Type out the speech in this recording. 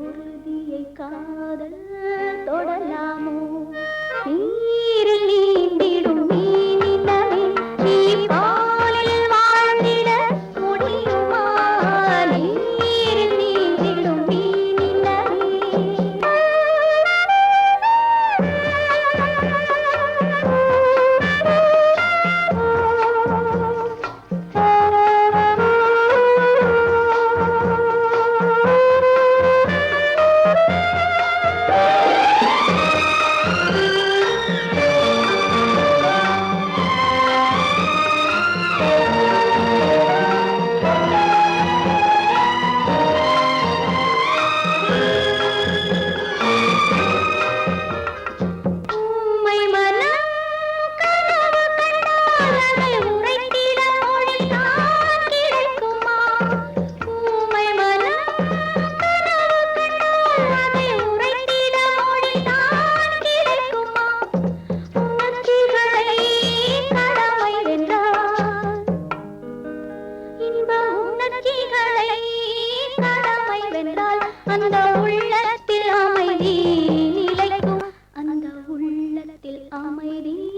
உறுதியை காதல் தொடலாம் lady.